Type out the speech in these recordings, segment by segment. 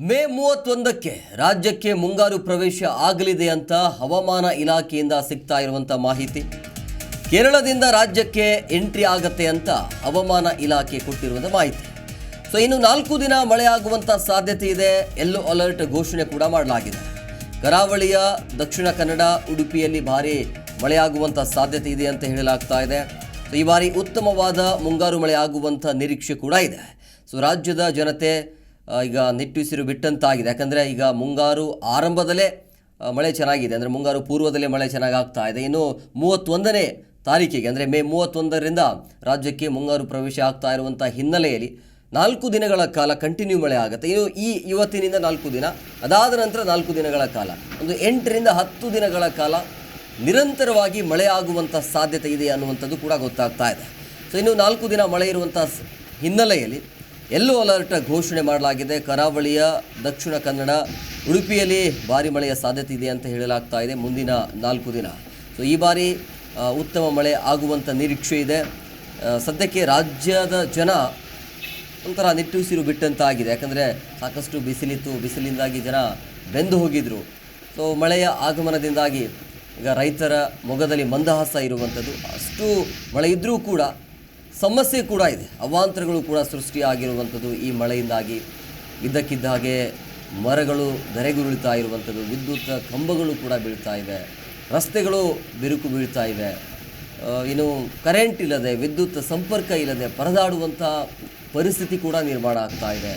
ಮೇ ಮೂವತ್ತೊಂದಕ್ಕೆ ರಾಜ್ಯಕ್ಕೆ ಮುಂಗಾರು ಪ್ರವೇಶ ಆಗಲಿದೆ ಅಂತ ಹವಾಮಾನ ಇಲಾಖೆಯಿಂದ ಸಿಗ್ತಾ ಇರುವಂಥ ಮಾಹಿತಿ. ಕೇರಳದಿಂದ ರಾಜ್ಯಕ್ಕೆ ಎಂಟ್ರಿ ಆಗತ್ತೆ ಅಂತ ಹವಾಮಾನ ಇಲಾಖೆ ಕೊಟ್ಟಿರುವಂಥ ಮಾಹಿತಿ. ಸೊ, ಇನ್ನು ನಾಲ್ಕು ದಿನ ಮಳೆಯಾಗುವಂಥ ಸಾಧ್ಯತೆ ಇದೆ. ಎಲ್ಲೋ ಅಲರ್ಟ್ ಘೋಷಣೆ ಕೂಡ ಮಾಡಲಾಗಿದೆ. ಕರಾವಳಿಯ ದಕ್ಷಿಣ ಕನ್ನಡ, ಉಡುಪಿಯಲ್ಲಿ ಭಾರಿ ಮಳೆಯಾಗುವಂಥ ಸಾಧ್ಯತೆ ಇದೆ ಅಂತ ಹೇಳಲಾಗ್ತಾ ಇದೆ. ಈ ಬಾರಿ ಉತ್ತಮವಾದ ಮುಂಗಾರು ಮಳೆ ಆಗುವಂಥ ನಿರೀಕ್ಷೆ ಕೂಡ ಇದೆ. ಸೊ, ರಾಜ್ಯದ ಜನತೆ ಈಗ ನಿಟ್ಟುಸಿರು ಬಿಟ್ಟಂತಾಗಿದೆ. ಯಾಕಂದರೆ ಈಗ ಮುಂಗಾರು ಆರಂಭದಲ್ಲೇ ಮಳೆ ಚೆನ್ನಾಗಿದೆ. ಅಂದರೆ ಮುಂಗಾರು ಪೂರ್ವದಲ್ಲೇ ಮಳೆ ಚೆನ್ನಾಗಿ ಆಗ್ತಾ ಇದೆ. ಇನ್ನು ಮೂವತ್ತೊಂದನೇ ತಾರೀಕಿಗೆ, ಅಂದರೆ ಮೇ ಮೂವತ್ತೊಂದರಿಂದ ರಾಜ್ಯಕ್ಕೆ ಮುಂಗಾರು ಪ್ರವೇಶ ಆಗ್ತಾ ಇರುವಂಥ ಹಿನ್ನೆಲೆಯಲ್ಲಿ ನಾಲ್ಕು ದಿನಗಳ ಕಾಲ ಕಂಟಿನ್ಯೂ ಮಳೆ ಆಗುತ್ತೆ. ಇನ್ನು ಈ ಇವತ್ತಿನಿಂದ ನಾಲ್ಕು ದಿನ, ಅದಾದ ನಂತರ ನಾಲ್ಕು ದಿನಗಳ ಕಾಲ. ಒಂದು ಎಂಟರಿಂದ ಹತ್ತು ದಿನಗಳ ಕಾಲ ನಿರಂತರವಾಗಿ ಮಳೆ ಆಗುವಂಥ ಸಾಧ್ಯತೆ ಇದೆ ಅನ್ನುವಂಥದ್ದು ಕೂಡ ಗೊತ್ತಾಗ್ತಾ ಇದೆ. ಸೊ ಇನ್ನು ನಾಲ್ಕು ದಿನ ಮಳೆ ಇರುವಂಥ ಹಿನ್ನೆಲೆಯಲ್ಲಿ ಎಲ್ಲೋ ಅಲರ್ಟ್ ಘೋಷಣೆ ಮಾಡಲಾಗಿದೆ. ಕರಾವಳಿಯ ದಕ್ಷಿಣ ಕನ್ನಡ, ಉಡುಪಿಯಲ್ಲಿ ಭಾರಿ ಮಳೆಯ ಸಾಧ್ಯತೆ ಇದೆ ಅಂತ ಹೇಳಲಾಗ್ತಾ ಇದೆ ಮುಂದಿನ ನಾಲ್ಕು ದಿನ. ಸೊ ಈ ಬಾರಿ ಉತ್ತಮ ಮಳೆ ಆಗುವಂಥ ನಿರೀಕ್ಷೆ ಇದೆ. ಸದ್ಯಕ್ಕೆ ರಾಜ್ಯದ ಜನ ಒಂಥರ ನಿಟ್ಟುಸಿರು ಬಿಟ್ಟಂತಾಗಿದೆ. ಯಾಕಂದರೆ ಸಾಕಷ್ಟು ಬಿಸಿಲಿತ್ತು, ಬಿಸಿಲಿಂದಾಗಿ ಜನ ಬೆಂದು ಹೋಗಿದ್ರು. ಸೊ ಮಳೆಯ ಆಗಮನದಿಂದಾಗಿ ಈಗ ರೈತರ ಮೊಗದಲ್ಲಿ ಮಂದಹಾಸ ಇರುವಂಥದ್ದು ಅಷ್ಟು ಮಳೆ ಇದ್ದರೂ ಕೂಡ ಸಮಸ್ಯೆ ಕೂಡ ಇದೆ. ಅವಾಂತರಗಳು ಕೂಡ ಸೃಷ್ಟಿಯಾಗಿರುವಂಥದ್ದು ಈ ಮಳೆಯಿಂದಾಗಿ. ಇದ್ದಕ್ಕಿದ್ದ ಹಾಗೆ ಮರಗಳು ಧರೆಗುರುಳ್ತಾ ಇರುವಂಥದ್ದು, ವಿದ್ಯುತ್ ಕಂಬಗಳು ಕೂಡ ಬೀಳ್ತಾ ಇವೆ, ರಸ್ತೆಗಳು ಬಿರುಕು ಬೀಳ್ತಾ ಇವೆ. ಇನ್ನು ಕರೆಂಟ್ ಇಲ್ಲದೆ, ವಿದ್ಯುತ್ ಸಂಪರ್ಕ ಇಲ್ಲದೆ ಪರದಾಡುವಂಥ ಪರಿಸ್ಥಿತಿ ಕೂಡ ನಿರ್ಮಾಣ ಆಗ್ತಾ ಇದೆ.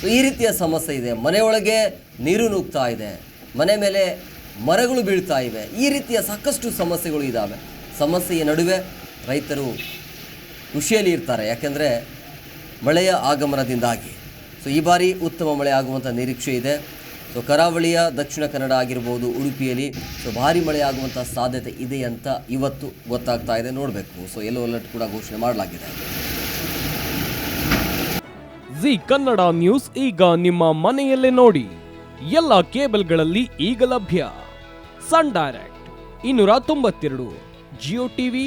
ಸೊ ಈ ರೀತಿಯ ಸಮಸ್ಯೆ ಇದೆ. ಮನೆಯೊಳಗೆ ನೀರು ನುಗ್ತಾ ಇದೆ. ಮನೆ ಮೇಲೆ ಮರಗಳು ಬೀಳ್ತಾ ಇವೆ. ಈ ರೀತಿಯ ಸಾಕಷ್ಟು ಸಮಸ್ಯೆಗಳು ಇದ್ದಾವೆ ಸಮಸ್ಯೆಯ ನಡುವೆ ರೈತರು ಖುಷಿಯಲ್ಲಿ ಇರ್ತಾರೆ. ಯಾಕೆಂದರೆ ಮಳೆಯ ಆಗಮನದಿಂದಾಗಿ. ಸೊ ಈ ಬಾರಿ ಉತ್ತಮ ಮಳೆ ಆಗುವಂಥ ನಿರೀಕ್ಷೆ ಇದೆ. ಸೊ ಕರಾವಳಿಯ ದಕ್ಷಿಣ ಕನ್ನಡ ಆಗಿರ್ಬೋದು, ಉಡುಪಿಯಲ್ಲಿ. ಸೊ ಭಾರಿ ಮಳೆ ಆಗುವಂಥ ಸಾಧ್ಯತೆ ಇದೆ ಅಂತ ಇವತ್ತು ಗೊತ್ತಾಗ್ತಾ ಇದೆ. ನೋಡಬೇಕು. ಸೊ ಎಲ್ಲೋ ಅಲರ್ಟ್ ಕೂಡ ಘೋಷಣೆ ಮಾಡಲಾಗಿದೆ. ಜಿ ಕನ್ನಡ ನ್ಯೂಸ್ ಈಗ ನಿಮ್ಮ ಮನೆಯಲ್ಲೇ ನೋಡಿ. ಎಲ್ಲ ಕೇಬಲ್ಗಳಲ್ಲಿ ಈಗ ಲಭ್ಯ. ಸನ್ ಡೈರೆಕ್ಟ್, ಇನ್ನೂರ ತೊಂಬತ್ತೆರಡು, ಜಿಯೋ ಟಿವಿ